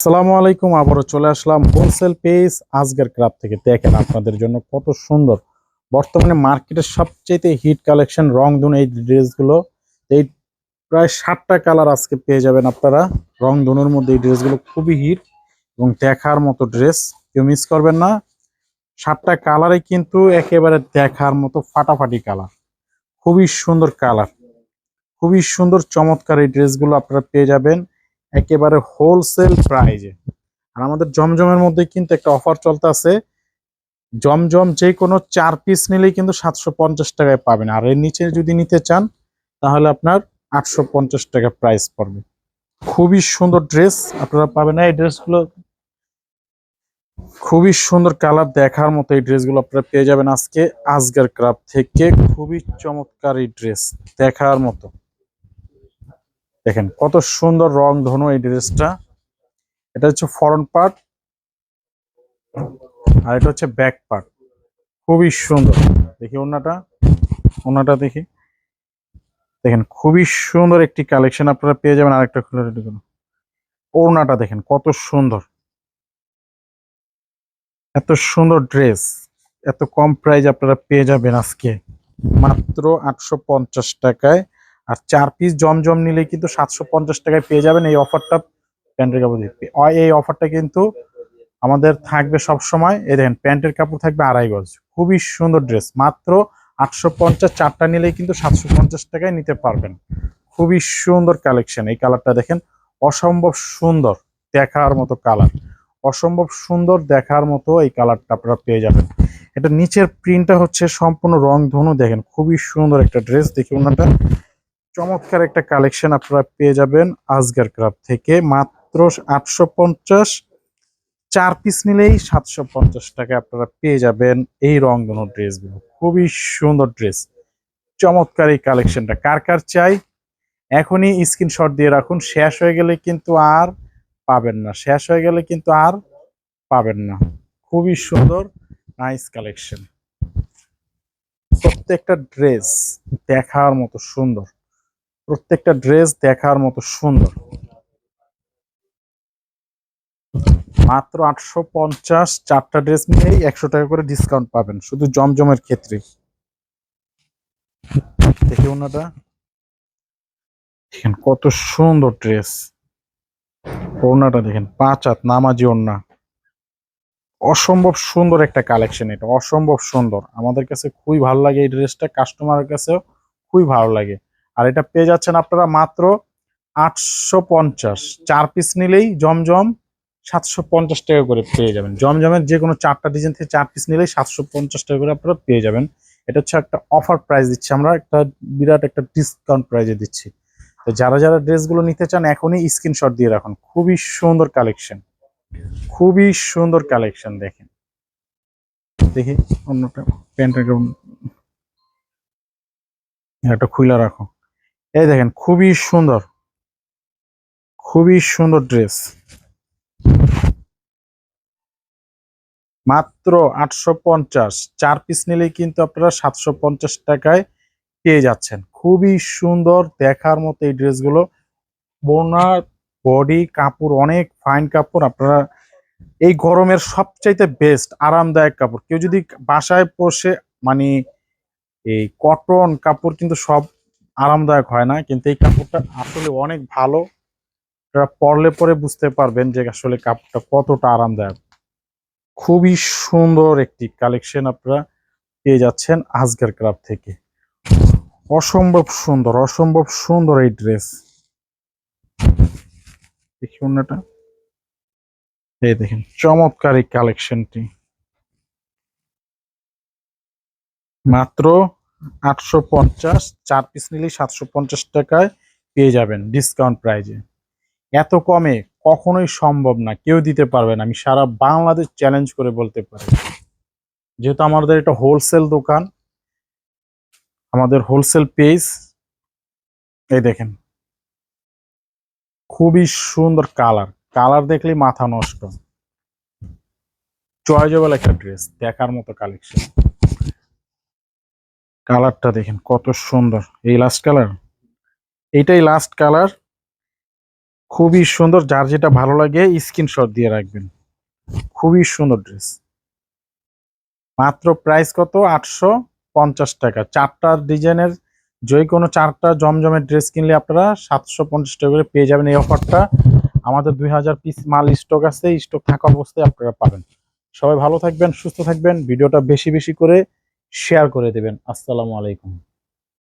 আসসালামু আলাইকুম, আবারও চলে আসলাম হোলসেল পেজ আজকের ক্রাব থেকে। দেখেন আপনাদের জন্য কত সুন্দর। বর্তমানে মার্কেটের সবচেয়ে হিট কালেকশন রং ধুন এই ড্রেসগুলো এই প্রায় ষাটটা কালার আজকে পেয়ে যাবেন আপনারা। রং ধনুর মধ্যে এই ড্রেসগুলো খুবই হিট এবং দেখার মতো ড্রেস কেউ মিস করবেন না। সাতটা কালারে কিন্তু একেবারে দেখার মতো ফাটাফাটি কালার খুবই সুন্দর কালার খুবই সুন্দর চমৎকার এই ড্রেসগুলো আপনারা পেয়ে যাবেন। একেবারে হোলসেল প্রাইজে আর আমাদের জমজমের মধ্যে কিন্তু একটা অফার চলতে আছে। জমজম যে কোনো চার পিস নিলেই কিন্তু সাতশো পঞ্চাশ টাকায় পাবেন। আর এর নিচে যদি নিতে চান, তাহলে আপনার আটশো পঞ্চাশ টাকা প্রাইস পড়বে। খুবই সুন্দর ড্রেস আপনারা পাবেন না এই ড্রেসগুলো খুবই সুন্দর কালার দেখার মতো এই ড্রেসগুলো আপনারা পেয়ে যাবেন আজকে। আজগার ক্রাফ থেকে খুবই চমৎকার এই ড্রেস দেখার মতো। দেখেন, কত সুন্দর রং ধনু এই ড্রেসটা। এটা হচ্ছে ফরন্ট পার্ট আর এটা হচ্ছে ব্যাক পার্ট। খুবই সুন্দর। দেখি ওনাটা ওনাটা দেখি। দেখেন, খুবই সুন্দর একটি কালেকশন আপনারা পেয়ে যাবেন আরেকটা খুলে রেডি করুন। ওড়নাটা দেখেন, কত সুন্দর। এত সুন্দর ড্রেস, এত কম প্রাইস আপনারা পেয়ে যাবেন আজকে। মাত্র আটশো পঞ্চাশ টাকায় আর চার পিস জমজম নিলে কিন্তু সাতশো পঞ্চাশ টাকায় পেয়ে যাবেন এই অফারটা প্যান্টের কাপড় দিয়ে। এই অফারটা কিন্তু আমাদের থাকবে সব সময় এই দেখেন, প্যান্টের কাপড় থাকবে আড়াই গজ। খুবই সুন্দর ড্রেস মাত্র আটশো পঞ্চাশ চারটা নিলেই কিন্তু সাতশো পঞ্চাশ টাকায় নিতে পারবেন। খুবই সুন্দর কালেকশন এই কালারটা দেখেন, অসম্ভব সুন্দর দেখার মতো কালার অসম্ভব সুন্দর দেখার মতো এই কালারটা আপনারা পেয়ে যাবেন। এটা নিচের প্রিন্টটা হচ্ছে সম্পূর্ণ রং ধনু দেখেন। খুবই সুন্দর একটা ড্রেস দেখি ওনাটা চমৎকার একটা কালেকশন আপনারা পেয়ে যাবেন আজগার ক্রাব থেকে। মাত্র আটশো পঞ্চাশ। চার পিস নিলেই সাতশো পঞ্চাশ টাকা আপনারা পেয়ে যাবেন এই রংধনু ড্রেসগুলো। খুবই সুন্দর ড্রেস। চমৎকার এই কালেকশনটা কার কার চাই? এখনই স্ক্রিনশট দিয়ে রাখুন। শেষ হয়ে গেলে কিন্তু আর পাবেন না। শেষ হয়ে গেলে কিন্তু আর পাবেন না। খুবই সুন্দর। নাইস কালেকশন প্রত্যেকটা ড্রেস দেখার মতো সুন্দর। প্রত্যেকটা ড্রেস দেখার মতো সুন্দর। মাত্র আটশো পঞ্চাশ চারটা ড্রেস নিয়েই একশো টাকা করে ডিসকাউন্ট পাবেন, শুধু জমজমের ক্ষেত্রে। দেখি ওনাটা। দেখেন কত সুন্দর ড্রেস। ওড়নাটা দেখেন, পাঁচ হাত নামাজি ওড়না। অসম্ভব সুন্দর একটা কালেকশন এটা, অসম্ভব সুন্দর। আমাদের কাছে খুবই ভালো লাগে এই ড্রেসটা কাস্টমারের কাছেও খুবই ভালো লাগে। আর এটা পেয়ে যাচ্ছেন আপনারা মাত্র আটশো পঞ্চাশ। চার পিস নিলেই জমজম সাতশো পঞ্চাশ টাকা করে পেয়ে যাবেন। জমজমের যে কোনো চারটা ডিজাইন থেকে চার পিস নিলেই সাতশো পঞ্চাশ টাকা করে আপনারা পেয়ে যাবেন। এটা হচ্ছে একটা অফার প্রাইস দিচ্ছি আমরা, একটা বিরাট একটা ডিসকাউন্ট প্রাইজে দিচ্ছি। তো যারা যারা ড্রেসগুলো নিতে চান, এখনই স্ক্রিনশট দিয়ে রাখুন। খুবই সুন্দর কালেকশন খুবই সুন্দর কালেকশন দেখেন। দেখি অন্যটা, প্যান্টের একটা খুইলা রাখো। এই দেখেন, খুবই সুন্দর। খুবই সুন্দর ড্রেস মাত্র আটশো পঞ্চাশ। চার পিস নিলেই কিন্তু আপনারা সাতশো পঞ্চাশ টাকায় পেয়ে যাচ্ছেন। খুবই সুন্দর দেখার মতো এই ড্রেসগুলো বোনার বডি কাপড়, অনেক ফাইন কাপড় আপনারা এই গরমের সবচাইতে বেস্ট আরামদায়ক কাপড়। কেউ যদি বাসায় বসে মানে এই কটন কাপড় কিন্তু সব আরামদায়ক হয় না, কিন্তু এই কাপড়টা আসলে অনেক ভালো। আপনারা পরলে পরে বুঝতে পারবেন যে আসলে কাপড়টা কতটা আরামদায়ক। খুবই সুন্দর একটি কালেকশন আপনারা পেয়ে যাচ্ছেন আজগার ক্লাব থেকে। অসম্ভব সুন্দর অসম্ভব সুন্দর এই ড্রেস। দেখি অন্যটা। এই দেখেন, চমৎকার এই কালেকশনটি। মাত্র আটশো পঞ্চাশ, চার পিস নিলেই সাতশো পঞ্চাশ টাকায় পেয়ে যাবেন ডিসকাউন্ট প্রাইজে এত কমে কখনোই সম্ভব না, কেউ দিতে পারবে না। আমি সারা বাংলাদেশ চ্যালেঞ্জ করে বলতে পারি। যেহেতু আমাদের এটা হোলসেল দোকান, আমাদের হোলসেল পেজ এই দেখেন। খুবই সুন্দর কালার কালার দেখলেই মাথা নষ্ট। চয়েজেবল একটা ড্রেস দেখার মতো কালেকশন কালারটা দেখেন, কত সুন্দর। এই লাস্ট কালার এইটাই লাস্ট কালার খুবই সুন্দর, যার যেটা ভালো লাগে স্ক্রিনশট দিয়ে রাখবেন। খুবই সুন্দর ড্রেস মাত্র প্রাইস কত? আটশো পঞ্চাশ টাকা। চারটা ডিজাইনের যে কোনো চারটা জমজমের ড্রেস কিনলে আপনারা সাতশো পঞ্চাশ টাকা করে পেয়ে যাবেন এই অফারটা আমাদের দুই হাজার পিস মাল স্টক আছে স্টক থাকা অবস্থায় আপনারা পাবেন। সবাই ভালো থাকবেন, সুস্থ থাকবেন। ভিডিওটা বেশি বেশি করে শেয়ার করে দেবেন। আসসালামু আলাইকুম।